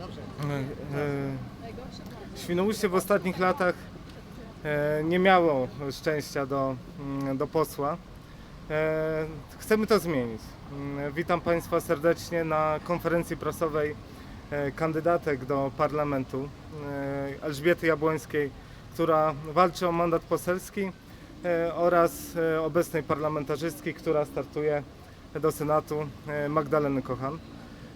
E, Świnoujście w ostatnich latach e, nie miało szczęścia do, mm, do posła. E, Chcemy to zmienić. Witam Państwa serdecznie na konferencji prasowej e, kandydatek do parlamentu e, Elżbiety Jabłońskiej, która walczy o mandat poselski e, oraz e, obecnej parlamentarzystki, która startuje do Senatu e, Magdaleny Kochan.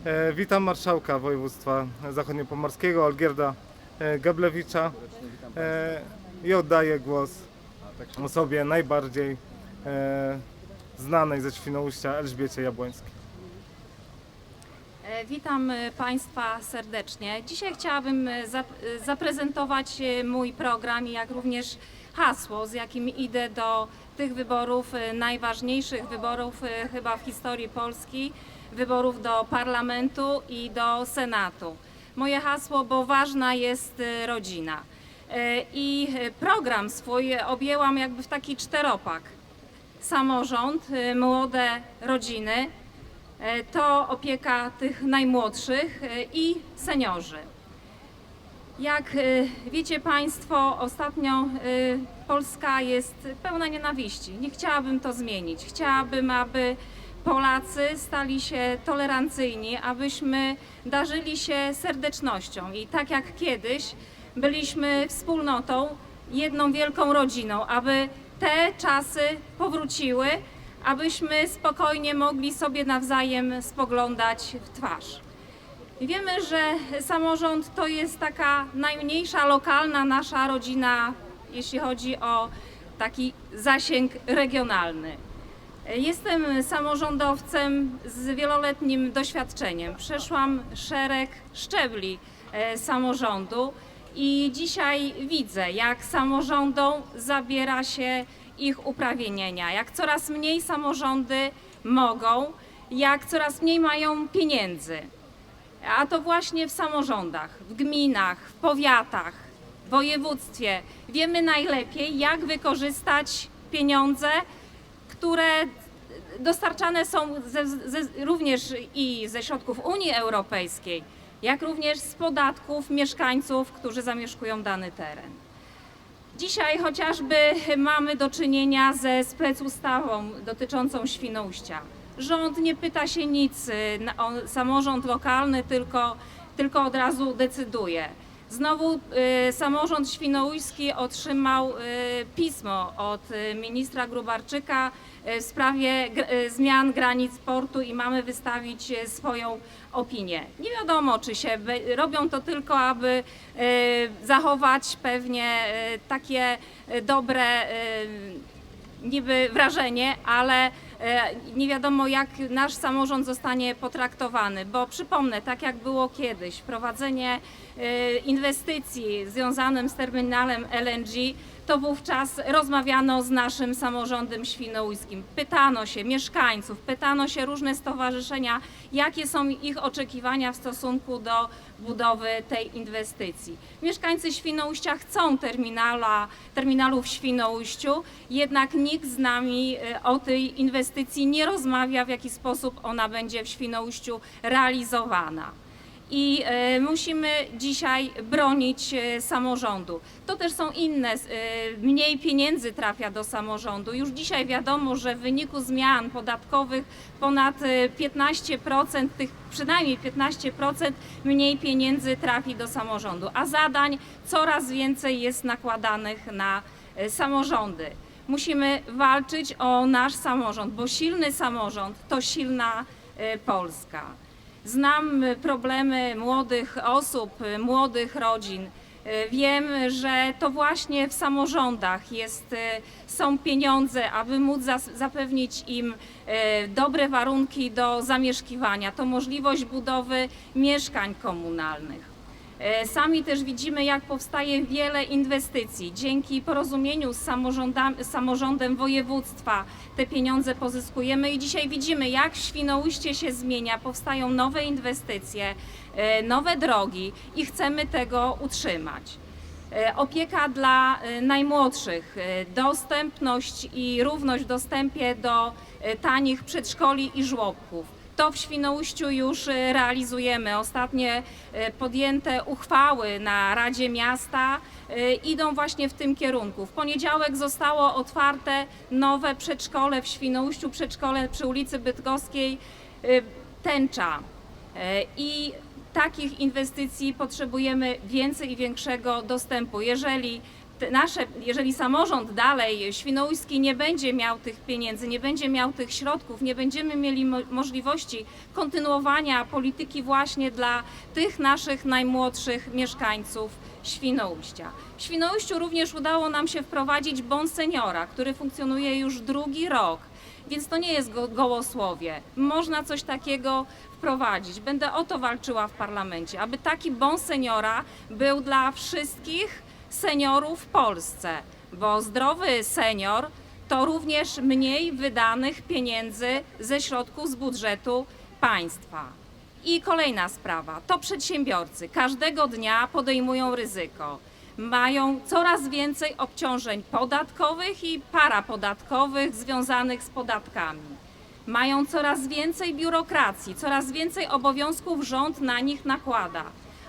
E, Witam marszałka województwa zachodniopomorskiego Olgierda e, Geblewicza e, i oddaję głos osobie najbardziej znanej ze Świnoujścia Elżbiecie Jabłońskiej. Witam Państwa serdecznie. Dzisiaj chciałabym zap- zaprezentować mój program, jak również hasło, z jakim idę do tych wyborów, najważniejszych wyborów chyba w historii Polski, wyborów do parlamentu i do Senatu. Moje hasło, bo ważna jest e, rodzina. E, I e, program swój objęłam jakby w taki czteropak. Samorząd, e, młode rodziny, E, to opieka tych najmłodszych i seniorzy. Jak wiecie Państwo, ostatnio Polska jest pełna nienawiści. Nie chciałabym to zmienić. Chciałabym, aby Polacy stali się tolerancyjni, abyśmy darzyli się serdecznością i tak jak kiedyś byliśmy wspólnotą, jedną wielką rodziną, aby te czasy powróciły, abyśmy spokojnie mogli sobie nawzajem spoglądać w twarz. Wiemy, że samorząd to jest taka najmniejsza lokalna nasza rodzina, jeśli chodzi o taki zasięg regionalny. Jestem samorządowcem z wieloletnim doświadczeniem. Przeszłam szereg szczebli e, samorządu i dzisiaj widzę, jak samorządom zabiera się ich uprawnienia, jak coraz mniej samorządy mogą, jak coraz mniej mają pieniędzy. A to właśnie w samorządach, w gminach, w powiatach, w województwie wiemy najlepiej, jak wykorzystać pieniądze, które dostarczane są ze, ze, również i ze środków Unii Europejskiej, jak również z podatków mieszkańców, którzy zamieszkują dany teren. Dzisiaj chociażby mamy do czynienia ze specustawą dotyczącą Świnoujścia. Rząd nie pyta się nic, samorząd lokalny tylko, tylko od razu decyduje. Znowu y, samorząd świnoujski otrzymał y, pismo od y, ministra Grubarczyka w sprawie zmian granic portu i mamy wystawić swoją opinię. Nie wiadomo, czy się robią to tylko, aby zachować pewnie takie dobre niby wrażenie, ale nie wiadomo jak nasz samorząd zostanie potraktowany, bo przypomnę, tak jak było kiedyś, prowadzenie e, inwestycji związanym z terminalem LNG, to wówczas rozmawiano z naszym samorządem świnoujskim. Pytano się mieszkańców, pytano się różne stowarzyszenia, jakie są ich oczekiwania w stosunku do budowy tej inwestycji. Mieszkańcy Świnoujścia chcą terminala, terminalu w Świnoujściu, jednak nikt z nami e, o tej inwestycji nie rozmawia, w jaki sposób ona będzie w Świnoujściu realizowana. I e, musimy dzisiaj bronić e, samorządu. To też są inne, e, mniej pieniędzy trafia do samorządu. Już dzisiaj wiadomo, że w wyniku zmian podatkowych ponad e, 15%, tych przynajmniej 15% mniej pieniędzy trafi do samorządu, a zadań coraz więcej jest nakładanych na samorządy. Musimy walczyć o nasz samorząd, bo silny samorząd to silna Polska. Znam problemy młodych osób, młodych rodzin. Wiem, że to właśnie w samorządach jest, y, są pieniądze, aby móc zapewnić im y, dobre warunki do zamieszkiwania. To możliwość budowy mieszkań komunalnych. E, Sami też widzimy, jak powstaje wiele inwestycji. Dzięki porozumieniu z samorządem województwa te pieniądze pozyskujemy i dzisiaj widzimy, jak Świnoujście się zmienia, powstają nowe inwestycje, e, nowe drogi i chcemy tego utrzymać. E, Opieka dla najmłodszych, dostępność i równość w dostępie do tanich przedszkoli i żłobków. To w Świnoujściu już e, realizujemy. Ostatnie e, podjęte uchwały na Radzie Miasta e, idą właśnie w tym kierunku. W poniedziałek zostało otwarte nowe przedszkole w Świnoujściu, przedszkole przy ulicy Bydgoskiej Tęcza. I takich inwestycji potrzebujemy więcej i większego dostępu. Jeżeli nasze, jeżeli samorząd dalej świnoujski nie będzie miał tych pieniędzy, nie będzie miał tych środków, nie będziemy mieli mo- możliwości kontynuowania polityki właśnie dla tych naszych najmłodszych mieszkańców Świnoujścia. W Świnoujściu również udało nam się wprowadzić bon seniora, który funkcjonuje już drugi rok. Więc to nie jest go, gołosłowie. Można coś takiego wprowadzić. Będę o to walczyła w parlamencie, aby taki bon seniora był dla wszystkich seniorów w Polsce, bo zdrowy senior to również mniej wydanych pieniędzy ze środków z budżetu państwa. I kolejna sprawa, to przedsiębiorcy każdego dnia podejmują ryzyko. Mają coraz więcej obciążeń podatkowych i parapodatkowych związanych z podatkami. Mają coraz więcej biurokracji, coraz więcej obowiązków rząd na nich nakłada.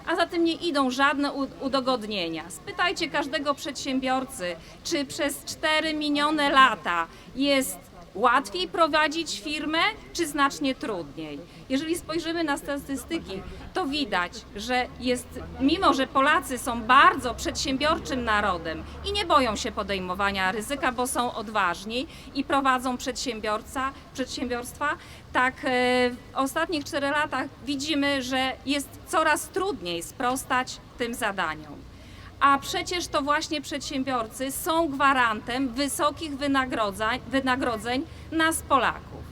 A za tym nie idą żadne udogodnienia. Spytajcie każdego przedsiębiorcy, czy przez 4 minione lata jest łatwiej prowadzić firmę, czy znacznie trudniej. Jeżeli spojrzymy na statystyki, to widać, że jest, mimo że Polacy są bardzo przedsiębiorczym narodem i nie boją się podejmowania ryzyka, bo są odważni i prowadzą przedsiębiorca, przedsiębiorstwa, tak e, w ostatnich czterech latach widzimy, że jest coraz trudniej sprostać tym zadaniom. A przecież to właśnie przedsiębiorcy są gwarantem wysokich wynagrodzeń, wynagrodzeń nas Polaków.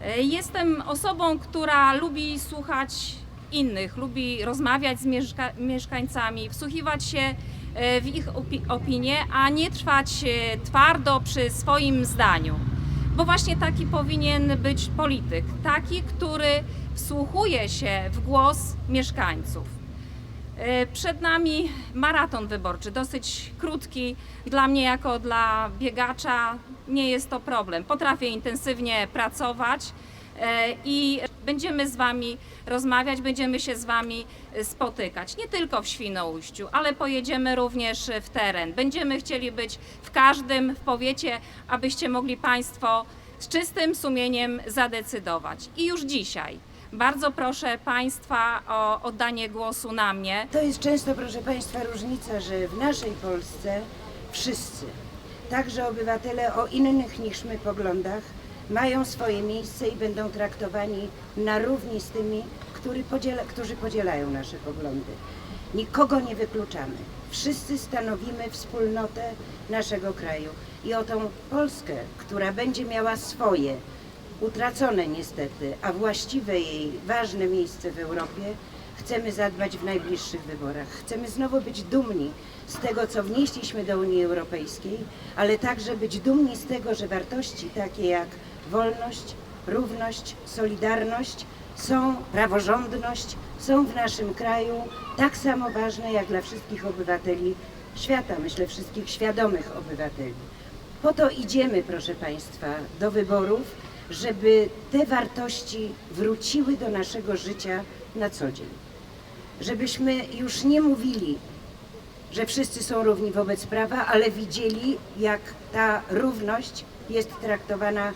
E, Jestem osobą, która lubi słuchać innych, lubi rozmawiać z mieszka- mieszkańcami, wsłuchiwać się e, w ich opi- opinie, a nie trwać e, twardo przy swoim zdaniu. Bo właśnie taki powinien być polityk, taki, który wsłuchuje się w głos mieszkańców. E, Przed nami maraton wyborczy, dosyć krótki. Dla mnie, jako dla biegacza, nie jest to problem. Potrafię intensywnie pracować e, i będziemy z Wami rozmawiać, będziemy się z Wami spotykać. Nie tylko w Świnoujściu, ale pojedziemy również w teren. Będziemy chcieli być w każdym w powiecie, abyście mogli Państwo z czystym sumieniem zadecydować. I już dzisiaj bardzo proszę Państwa o oddanie głosu na mnie. To jest często, proszę Państwa, różnica, że w naszej Polsce wszyscy, także obywatele o innych niż my poglądach, mają swoje miejsce i będą traktowani na równi z tymi, który podziela, którzy podzielają nasze poglądy. Nikogo nie wykluczamy. Wszyscy stanowimy wspólnotę naszego kraju i o tą Polskę, która będzie miała swoje, utracone niestety, a właściwe jej ważne miejsce w Europie, chcemy zadbać w najbliższych wyborach. Chcemy znowu być dumni z tego, co wnieśliśmy do Unii Europejskiej, ale także być dumni z tego, że wartości takie jak wolność, równość, solidarność są, praworządność są w naszym kraju tak samo ważne jak dla wszystkich obywateli świata, myślę wszystkich świadomych obywateli. Po to idziemy, proszę Państwa, do wyborów, żeby te wartości wróciły do naszego życia na co dzień. Żebyśmy już nie mówili, że wszyscy są równi wobec prawa, ale widzieli, jak ta równość jest traktowana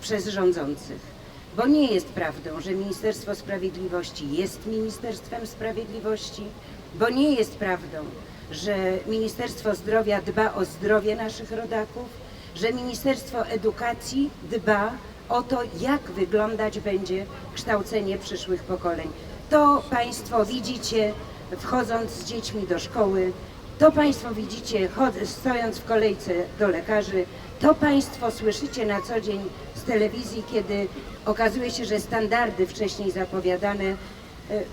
przez rządzących. Bo nie jest prawdą, że Ministerstwo Sprawiedliwości jest Ministerstwem Sprawiedliwości, bo nie jest prawdą, że Ministerstwo Zdrowia dba o zdrowie naszych rodaków, że Ministerstwo Edukacji dba o to, jak wyglądać będzie kształcenie przyszłych pokoleń. To Państwo widzicie, wchodząc z dziećmi do szkoły, to Państwo widzicie, stojąc w kolejce do lekarzy, to Państwo słyszycie na co dzień z telewizji, kiedy okazuje się, że standardy wcześniej zapowiadane e,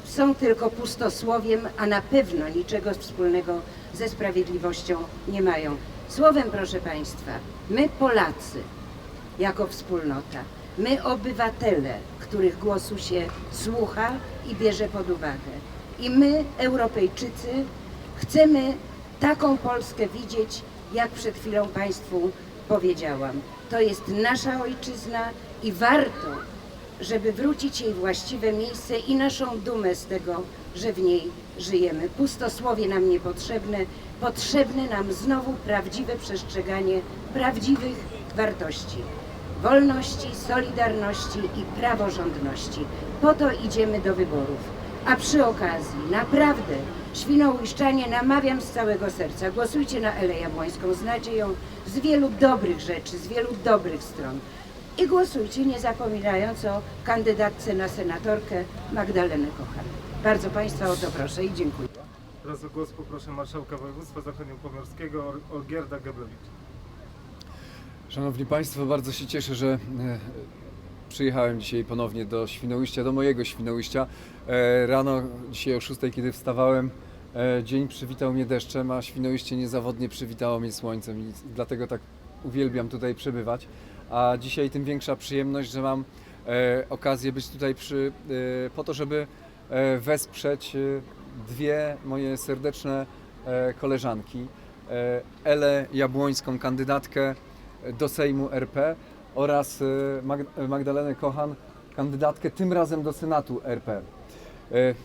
są tylko pustosłowiem, a na pewno niczego wspólnego ze sprawiedliwością nie mają. Słowem, proszę Państwa, my Polacy, jako wspólnota, my obywatele, których głosu się słucha i bierze pod uwagę, i my, Europejczycy, chcemy taką Polskę widzieć, jak przed chwilą Państwu powiedziałam. To jest nasza ojczyzna i warto żeby wrócić jej właściwe miejsce i naszą dumę z tego, że w niej żyjemy. Pustosłowie nam niepotrzebne, potrzebne nam znowu prawdziwe przestrzeganie prawdziwych wartości wolności, solidarności i praworządności. Po to idziemy do wyborów. A przy okazji, naprawdę, Świnoujszczanie namawiam z całego serca, głosujcie na Elę Jabłońską, znacie ją z wielu dobrych rzeczy, z wielu dobrych stron. I głosujcie, nie zapominając o kandydatce na senatorkę Magdalenę Kochan. Bardzo Państwa o to proszę i dziękuję. Teraz o głos poproszę marszałka województwa zachodniopomorskiego Ol- Olgierda Geblewicz. Szanowni Państwo, bardzo się cieszę, że e, przyjechałem dzisiaj ponownie do Świnoujścia, do mojego Świnoujścia. E, Rano, dzisiaj o 6, kiedy wstawałem, e, dzień przywitał mnie deszczem, a Świnoujście niezawodnie przywitało mnie słońcem i dlatego tak uwielbiam tutaj przebywać. A dzisiaj tym większa przyjemność, że mam okazję być tutaj przy, po to, żeby wesprzeć dwie moje serdeczne koleżanki. Elę Jabłońską, kandydatkę do Sejmu RP oraz Mag- Magdalenę Kochan, kandydatkę tym razem do Senatu RP. E,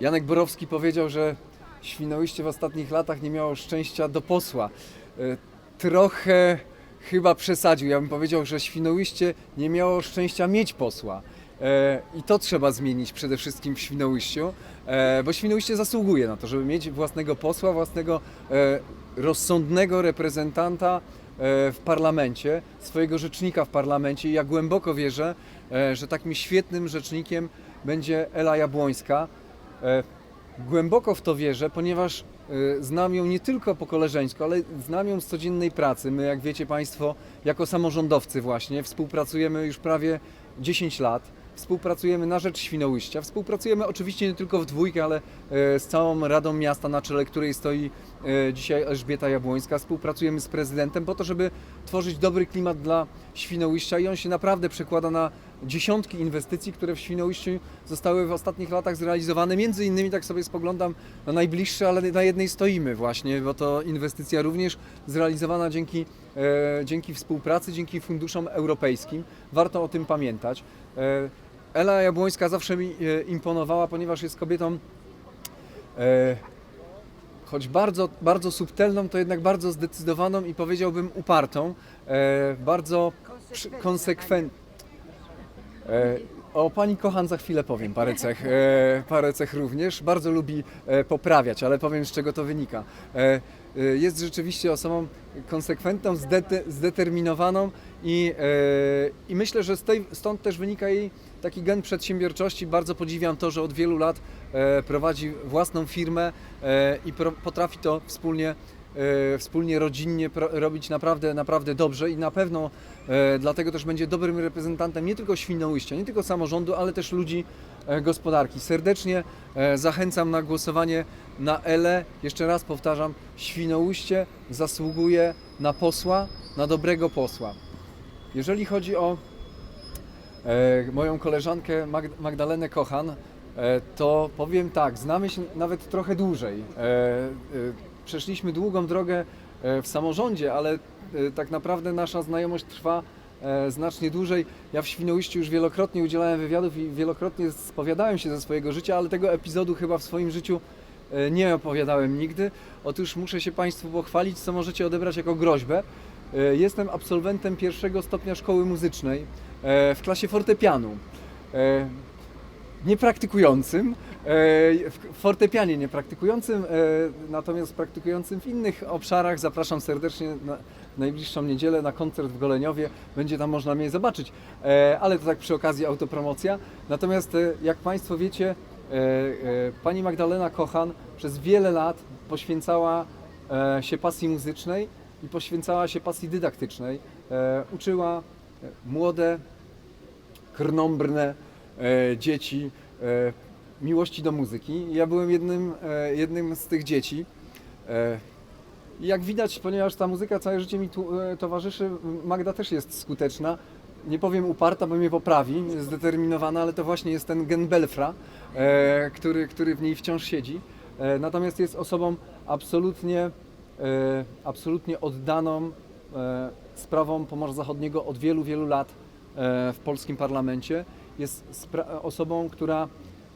Janek Borowski powiedział, że Świnoujście w ostatnich latach nie miało szczęścia do posła. E, Trochę chyba przesadził. Ja bym powiedział, że Świnoujście nie miało szczęścia mieć posła. E, I to trzeba zmienić przede wszystkim w Świnoujściu, e, bo Świnoujście zasługuje na to, żeby mieć własnego posła, własnego e, rozsądnego reprezentanta w parlamencie, swojego rzecznika w parlamencie. I ja głęboko wierzę, e, że takim świetnym rzecznikiem będzie Ela Jabłońska. E, Głęboko w to wierzę, ponieważ e, znam ją nie tylko po koleżeńsku, ale znam ją z codziennej pracy. My, jak wiecie Państwo, jako samorządowcy właśnie współpracujemy już prawie 10 lat. Współpracujemy na rzecz Świnoujścia. Współpracujemy oczywiście nie tylko w dwójkę, ale e, z całą Radą Miasta, na czele której stoi e, dzisiaj Elżbieta Jabłońska. Współpracujemy z prezydentem po to, żeby tworzyć dobry klimat dla Świnoujścia i on się naprawdę przekłada na dziesiątki inwestycji, które w Świnoujściu zostały w ostatnich latach zrealizowane. Między innymi, tak sobie spoglądam na najbliższe, ale na jednej stoimy właśnie, bo to inwestycja również zrealizowana dzięki, e, dzięki współpracy, dzięki funduszom europejskim. Warto o tym pamiętać. E, Ela Jabłońska zawsze mi e, imponowała, ponieważ jest kobietą e, choć bardzo, bardzo subtelną, to jednak bardzo zdecydowaną i powiedziałbym upartą, e, bardzo konsekwentną. E, O pani Kochan za chwilę powiem parę cech, e, parę cech również. Bardzo lubi e, poprawiać, ale powiem z czego to wynika. E, e, Jest rzeczywiście osobą konsekwentną, zdete, zdeterminowaną i, e, i myślę, że tej, stąd też wynika jej taki gen przedsiębiorczości. Bardzo podziwiam to, że od wielu lat e, prowadzi własną firmę e, i potrafi to wspólnie e, wspólnie, rodzinnie robić naprawdę, naprawdę dobrze i na pewno dlatego też będzie dobrym reprezentantem nie tylko Świnoujścia, nie tylko samorządu, ale też ludzi gospodarki. Serdecznie zachęcam na głosowanie na ELE. Jeszcze raz powtarzam, Świnoujście zasługuje na posła, na dobrego posła. Jeżeli chodzi o moją koleżankę Mag- Magdalenę Kochan, e, to powiem tak, znamy się nawet trochę dłużej. E, e, przeszliśmy długą drogę e, w samorządzie, ale e, tak naprawdę nasza znajomość trwa e, znacznie dłużej. Ja w Świnoujściu już wielokrotnie udzielałem wywiadów i wielokrotnie spowiadałem się ze swojego życia, ale tego epizodu chyba w swoim życiu e, nie opowiadałem nigdy. Otóż muszę się Państwu pochwalić, co możecie odebrać jako groźbę. E, Jestem absolwentem pierwszego stopnia szkoły muzycznej e, w klasie fortepianu. E, Niepraktykującym, e, w fortepianie niepraktykującym, e, natomiast praktykującym w innych obszarach. Zapraszam serdecznie na najbliższą niedzielę na koncert w Goleniowie. Będzie tam można mnie zobaczyć, ale to tak przy okazji autopromocja. Natomiast jak Państwo wiecie, pani Magdalena Kochan przez wiele lat poświęcała się pasji muzycznej i poświęcała się pasji dydaktycznej. Uczyła młode, krnąbrne e, dzieci e, miłości do muzyki. Ja byłem jednym, e, jednym z tych dzieci. E, jak widać, ponieważ ta muzyka całe życie mi tu, e, towarzyszy, Magda też jest skuteczna. Nie powiem uparta, bo mnie poprawi, zdeterminowana, ale to właśnie jest ten gen Belfra, e, który, który w niej wciąż siedzi. E, natomiast jest osobą absolutnie, e, absolutnie oddaną e, sprawom Pomorza Zachodniego od wielu, wielu lat. W polskim parlamencie. Jest osobą, która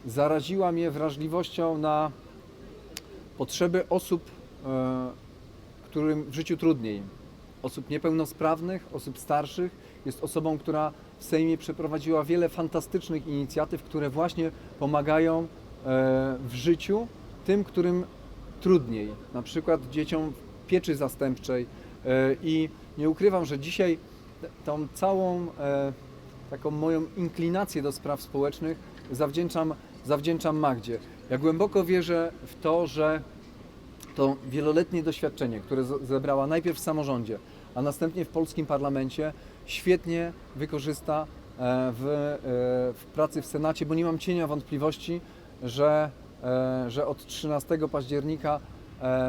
zaraziła mnie wrażliwością na potrzeby osób, e, którym w życiu trudniej. Osób niepełnosprawnych, osób starszych. Jest osobą, która w Sejmie przeprowadziła wiele fantastycznych inicjatyw, które właśnie pomagają e, w życiu tym, którym trudniej. Na przykład dzieciom pieczy zastępczej. E, I nie ukrywam, że dzisiaj tą całą e, taką moją inklinację do spraw społecznych zawdzięczam, zawdzięczam Magdzie. Ja głęboko wierzę w to, że to wieloletnie doświadczenie, które zebrała najpierw w samorządzie, a następnie w polskim parlamencie, świetnie wykorzysta e, w, e, w pracy w Senacie, bo nie mam cienia wątpliwości, że, e, że od 13 października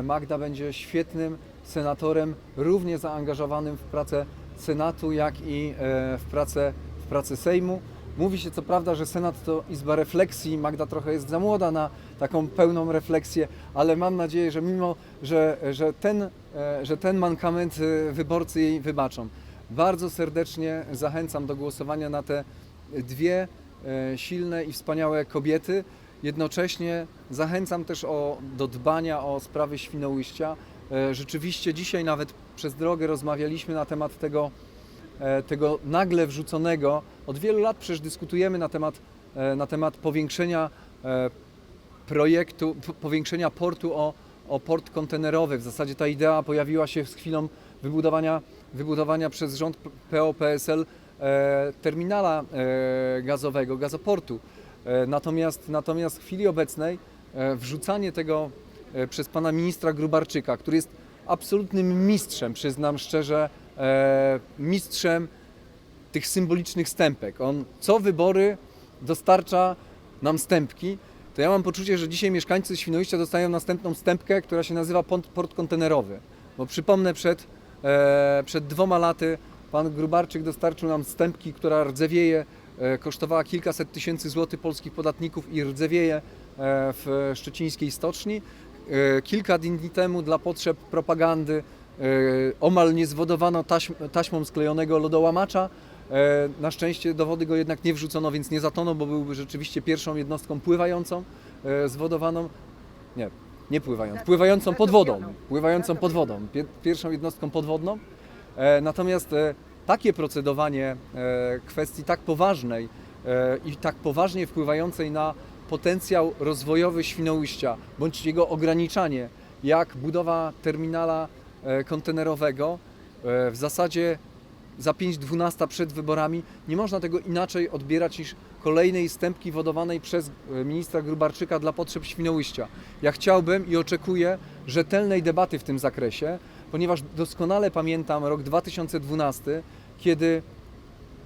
Magda będzie świetnym senatorem, równie zaangażowanym w pracę Senatu, jak i e, w pracę, w pracę Sejmu. Mówi się co prawda, że Senat to izba refleksji. Magda trochę jest za młoda na taką pełną refleksję, ale mam nadzieję, że mimo, że, że, ten, e, że ten mankament e, wyborcy jej wybaczą. Bardzo serdecznie zachęcam do głosowania na te dwie silne i wspaniałe kobiety. Jednocześnie zachęcam też o, do dbania o sprawy Świnoujścia. Rzeczywiście dzisiaj nawet przez drogę rozmawialiśmy na temat tego, e, tego nagle wrzuconego. Od wielu lat przecież dyskutujemy na temat, e, na temat powiększenia e, projektu, powiększenia portu o, o port kontenerowy. W zasadzie ta idea pojawiła się z chwilą wybudowania, wybudowania przez rząd PO-PSL terminala gazowego, gazoportu. Natomiast, natomiast w chwili obecnej wrzucanie tego przez pana ministra Grubarczyka, który jest absolutnym mistrzem, przyznam szczerze, e, mistrzem tych symbolicznych stępek. On co wybory dostarcza nam stępki. To ja mam poczucie, że dzisiaj mieszkańcy Świnoujścia dostają następną stępkę, która się nazywa port, kontenerowy. Bo przypomnę, przed, e, przed dwoma laty pan Grubarczyk dostarczył nam stępki, która rdzewieje, e, kosztowała kilkaset tysięcy złotych polskich podatników i rdzewieje w szczecińskiej stoczni. E, kilka dni temu dla potrzeb propagandy e, omal nie zwodowano taśm, taśmą sklejonego lodołamacza. E, Na szczęście do wody go jednak nie wrzucono, więc nie zatonął, bo byłby rzeczywiście pierwszą jednostką pływającą, zwodowaną. Nie, nie pływającą, pływającą pod wodą. Pływającą pod wodą, pie- pierwszą jednostką podwodną. Natomiast takie procedowanie kwestii tak poważnej i tak poważnie wpływającej na potencjał rozwojowy Świnoujścia, bądź jego ograniczanie, jak budowa terminala e, kontenerowego, e, w zasadzie za 5.12 przed wyborami, nie można tego inaczej odbierać niż kolejnej stępki wodowanej przez e, ministra Grubarczyka dla potrzeb Świnoujścia. Ja chciałbym i oczekuję rzetelnej debaty w tym zakresie, ponieważ doskonale pamiętam rok 2012, kiedy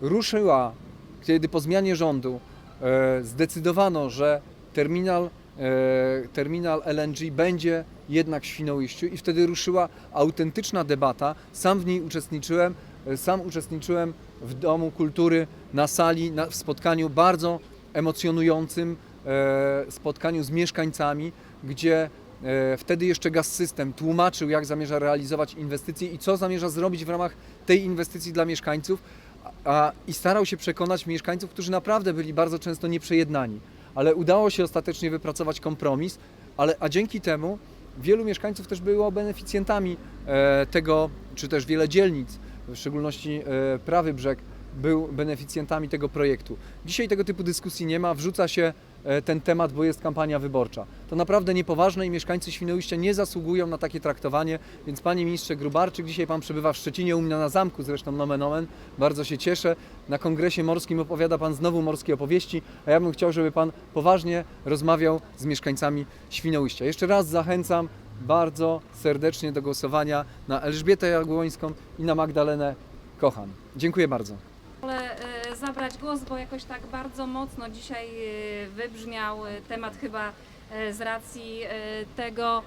ruszyła, kiedy po zmianie rządu zdecydowano, że terminal, e, terminal LNG będzie jednak w Świnoujściu i wtedy ruszyła autentyczna debata. Sam w niej uczestniczyłem, e, sam uczestniczyłem w Domu Kultury na sali, na, w spotkaniu bardzo emocjonującym, e, spotkaniu z mieszkańcami, gdzie e, wtedy jeszcze Gaz System tłumaczył, jak zamierza realizować inwestycje i co zamierza zrobić w ramach tej inwestycji dla mieszkańców, a, i starał się przekonać mieszkańców, którzy naprawdę byli bardzo często nieprzejednani. Ale udało się ostatecznie wypracować kompromis, ale, a dzięki temu wielu mieszkańców też było beneficjentami e, tego, czy też wiele dzielnic, w szczególności e, Prawy Brzeg, był beneficjentami tego projektu. Dzisiaj tego typu dyskusji nie ma, wrzuca się ten temat, bo jest kampania wyborcza. To naprawdę niepoważne i mieszkańcy Świnoujścia nie zasługują na takie traktowanie, więc Panie Ministrze Grubarczyk, dzisiaj Pan przebywa w Szczecinie, u mnie na zamku zresztą nomen omen, bardzo się cieszę. Na kongresie morskim opowiada Pan znowu morskie opowieści, a ja bym chciał, żeby Pan poważnie rozmawiał z mieszkańcami Świnoujścia. Jeszcze raz zachęcam bardzo serdecznie do głosowania na Elżbietę Jagłońską i na Magdalenę Kochan. Dziękuję bardzo. Zabrać głos, bo jakoś tak bardzo mocno dzisiaj e, wybrzmiał e, temat chyba e, z racji tego,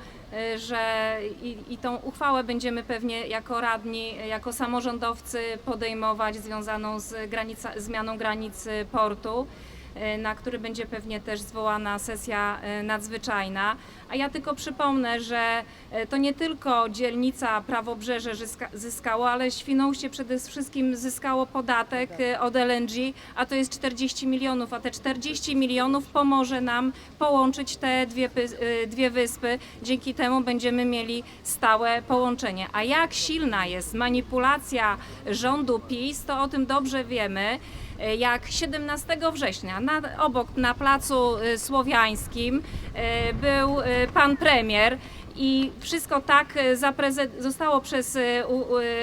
że i, i tą uchwałę będziemy pewnie jako radni, jako samorządowcy podejmować związaną z granica, zmianą granic portu. E, na który będzie pewnie też zwołana sesja e, nadzwyczajna. A ja tylko przypomnę, że e, to nie tylko dzielnica Prawobrzeże zyska, zyskało, ale Świnoujście przede wszystkim zyskało podatek od LNG, a to jest 40 milionów, a te 40 milionów pomoże nam połączyć te dwie, dwie wyspy. Dzięki temu będziemy mieli stałe połączenie. A jak silna jest manipulacja rządu PiS, to o tym dobrze wiemy. E, Jak 17 września. Na, obok na placu e, Słowiańskim e, był pan premier i wszystko tak zostało przez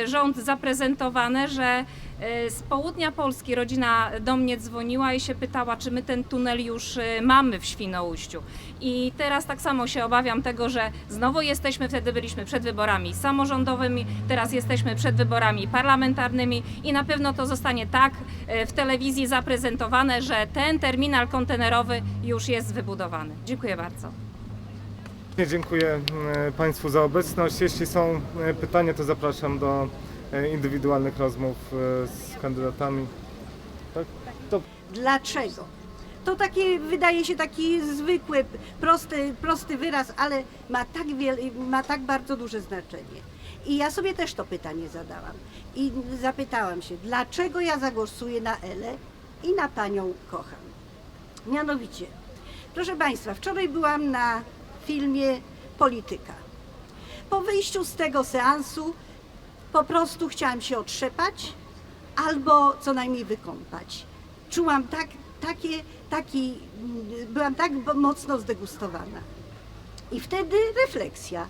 rząd zaprezentowane, że z południa Polski rodzina do mnie dzwoniła i się pytała, czy my ten tunel już e, mamy w Świnoujściu. I teraz tak samo się obawiam tego, że znowu jesteśmy, wtedy byliśmy przed wyborami samorządowymi, teraz jesteśmy przed wyborami parlamentarnymi i na pewno to zostanie tak e, w telewizji zaprezentowane, że ten terminal kontenerowy już jest wybudowany. Dziękuję bardzo. Dziękuję e, Państwu za obecność. Jeśli są e, pytania, to zapraszam do e, indywidualnych rozmów e, z kandydatami. Tak? To Dlaczego? To taki, wydaje się taki zwykły, prosty, prosty wyraz, ale ma tak, wiele, ma tak bardzo duże znaczenie. I ja sobie też to pytanie zadałam. I zapytałam się, dlaczego ja zagłosuję na Elę i na panią kocham. Mianowicie, proszę Państwa, wczoraj byłam na filmie Polityka. Po wyjściu z tego seansu po prostu chciałam się otrzepać albo co najmniej wykąpać. Czułam tak, takie, taki, byłam tak mocno zdegustowana. I wtedy refleksja.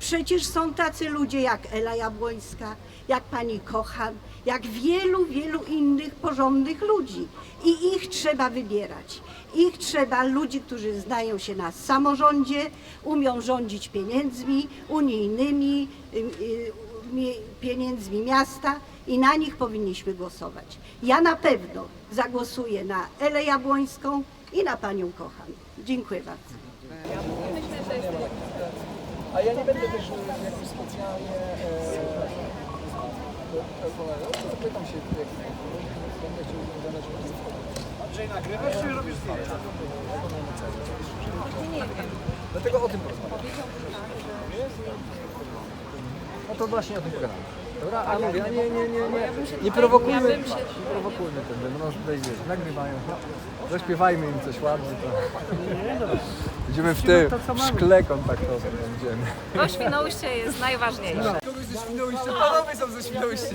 Przecież są tacy ludzie jak Ela Jabłońska, jak pani Kochan, jak wielu, wielu innych porządnych ludzi. I ich trzeba wybierać. Ich trzeba ludzi, którzy znają się na samorządzie, umią rządzić pieniędzmi unijnymi, y, y, pieniędzmi miasta i na nich powinniśmy głosować. Ja na pewno zagłosuję na Elę Jabłońską i na panią Kochan. Dziękuję bardzo. A ja nie będę też e, jakby specjalnie e, zapytam się, Andrzej, nagrywasz czy robisz zdjęcia? Dlatego o tym porozmawiam. No to właśnie o tym pogadamy. Dobra, a mówię, nie, nie, nie, nie, nie prowokujmy, nie prowokujmy ten, no tutaj wiesz, nagrywają, zaśpiewajmy im coś ładnie, to będziemy w tym, w szkle kontaktowym będziemy. To Świnoujście jest najważniejsze. Kogoś ze Świnoujścia, panowie są ze Świnoujścia.